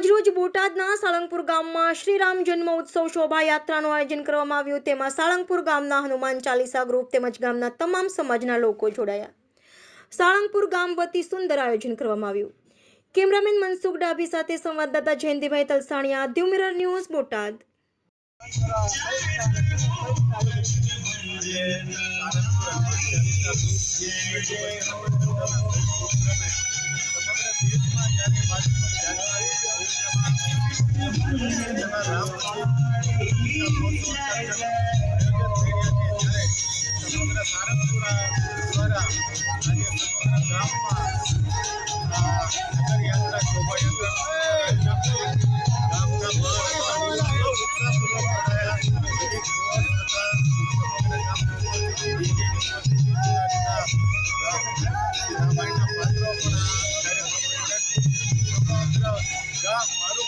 આજરોજ બોટાદના સાળંગપુર ગામમાં શ્રીરામ જન્મ ઉત્સવ શોભાયાત્રાનું આયોજન કરવામાં આવ્યું. તેમાં સાળંગપુર ગામના હનુમાન ચાલીસા ગ્રુપ તેમજ ગામના તમામ સમાજના લોકો જોડાયા. સાળંગપુર ગામ વતી સુંદર આયોજન કરવામાં આવ્યું. કેમેરામેન મનસુખ ડાભી સાથે સંવાદદાતા Jayantibhai Talsaniya Diu Mirror News Botad. Yeah,